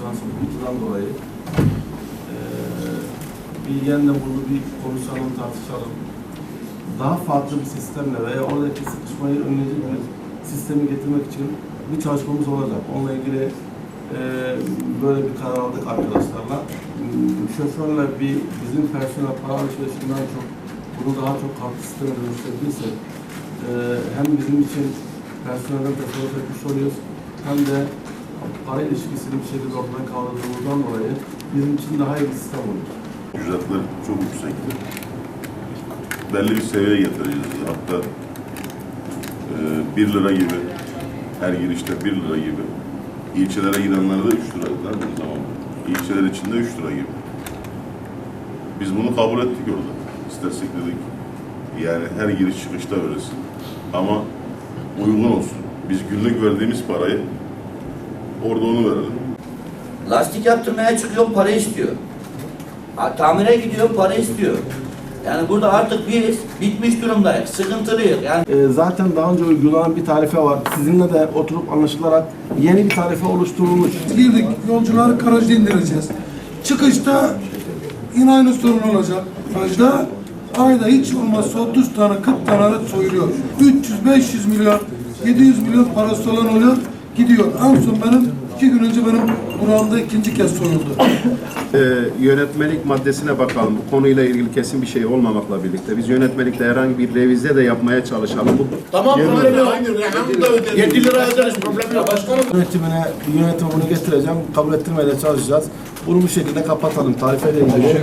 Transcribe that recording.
çıkan sıkıntıdan dolayı e, bilgenle bunu bir konuşalım, tartışalım. Daha farklı bir sistemle veya oradaki sıkışmayı önleyecek bir sistemi getirmek için bir çalışmamız olacak. Onunla ilgili e, böyle bir karar aldık arkadaşlarla. Şoförle bir bizim personel para alışverişinden çok bunu daha çok kartlı sisteme dönüştürebilirsek e, hem bizim için personelden tasarruf etmiş oluyoruz hem de para ilişkisini bir şekilde ortadan kaldırdığımızdan dolayı bizim için daha iyi bir sistem olur. Ücretler çok yüksekti. Belli bir seviyeye getireceğiz. Hatta e, 1 lira gibi her girişte 1 lira gibi. İlçelere gidenlere de 3 lira dediler o zaman. İlçeler içinde 3 lira gibi. Biz bunu kabul ettik orada. İstersek dedik yani her giriş çıkışta verirsin. Ama uygun olsun. Biz günlük verdiğimiz parayı orada onu verelim. Lastik yaptırmaya çıkıyor para istiyor. Ha, tamire gidiyor para istiyor. Yani burada artık biz bitmiş durumdayız, sıkıntılıyız. Yani E, zaten daha önce uygulanan bir tarife var. Sizinle de oturup anlaşılarak yeni bir tarife oluşturulmuş. girdik yolcuları garajda indireceğiz. Çıkışta yine aynı sorun olacak. Garajda ayda hiç olmazsa 30 tane 40 tane araç soyuluyor. 300-500 milyon 700 milyon parası olan oluyor gidiyor. En son benim iki gün önce benim buramda ikinci kez soyuldu. Ee, yönetmelik maddesine bakalım. Bu konuyla ilgili kesin bir şey olmamakla birlikte biz yönetmelikte herhangi bir revize de yapmaya çalışalım. Bu Tamam problem yok. 7 lira öderiz problem yok. Başkanım. Yönetimine, yönetime bunu getireceğim. Kabul ettirmeye de çalışacağız. Bunu bu şekilde kapatalım. Tarifeyle ilgili.